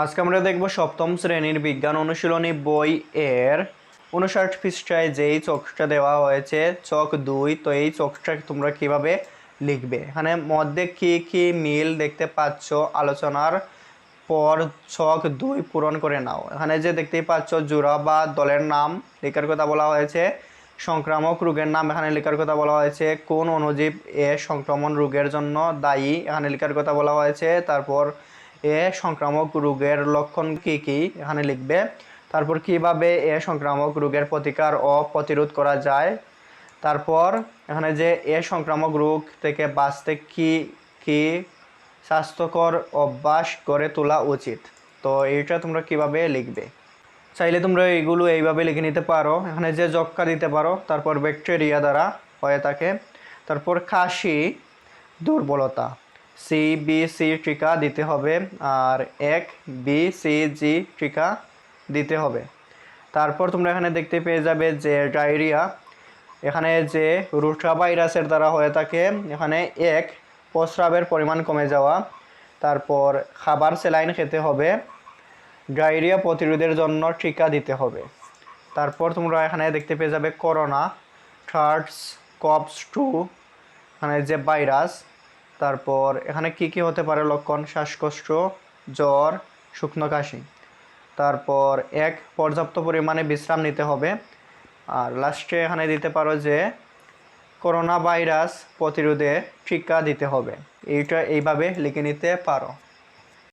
আজকে আমরা দেখব সপ্তম শ্রেণির বিজ্ঞান অনুশীলনী বই এর উনষাট পৃষ্ঠায় যেই চকটা দেওয়া হয়েছে চক দুই, তো এই চকটা তোমরা কীভাবে লিখবে? এখানে মধ্যে কি কি মিল দেখতে পাচ্ছ? আলোচনার পর ছক দুই পূরণ করে নাও। এখানে যে দেখতেই পাচ্ছ জোড়া বা দলের নাম, লেখার কথা বলা হয়েছে। সংক্রামক রোগের নাম, এখানে লেখার কথা বলা হয়েছে। কোন অণুজীব এ সংক্রমণ রোগের জন্য দায়ী? এখানে লেখার কথা বলা হয়েছে। তারপর এ সংক্রামক রোগের লক্ষণ কী কী এখানে লিখবে? তারপর কীভাবে এ সংক্রামক রোগের প্রতিকার ও প্রতিরোধ করা যায়? তারপর এখানে যে এ সংক্রামক রোগ থেকে বাঁচতে কি কি স্বাস্থ্যকর অভ্যাস গড়ে তোলা উচিত? তো এইটা তোমরা কীভাবে লিখবে? চাইলে তোমরা এইগুলো এইভাবে লিখে নিতে পারো। এখানে যে যক্কা দিতে পারো, তারপর ব্যাকটেরিয়া দ্বারা হয়ে থাকে তারপর কাশি দুর্বলতা। সি বি সি টিকা দিতে হবে আর এক বি সি জি টিকা দিতে হবে। তারপর তোমরা এখানে দেখতে পেয়ে যাবে যে ডায়রিয়া, এখানে যে রুটা ভাইরাসের দ্বারা হয়ে থাকে, এখানে এক, প্রস্রাবের পরিমাণ কমে যাওয়া। তারপর খাবার স্যালাইন খেতে হবে, ডায়রিয়া প্রতিরোধের জন্য টিকা দিতে হবে। তারপর তোমরা এখানে দেখতে পেয়ে যাবে করোনা, থার্ডস, কপস টু এখানে যে ভাইরাস তারপর এখানে কি কি হতে পারে লক্ষণ? শ্বাসকষ্ট, জ্বর, শুকনো কাশি। তারপর এক, পর্যাপ্ত পরিমাণে বিশ্রাম নিতে হবে। আর লাস্টে এখানে দিতে পারো যে করোনা ভাইরাস প্রতিরোধে টিকা দিতে হবে। এইটা এইভাবে লিখে নিতে পারো।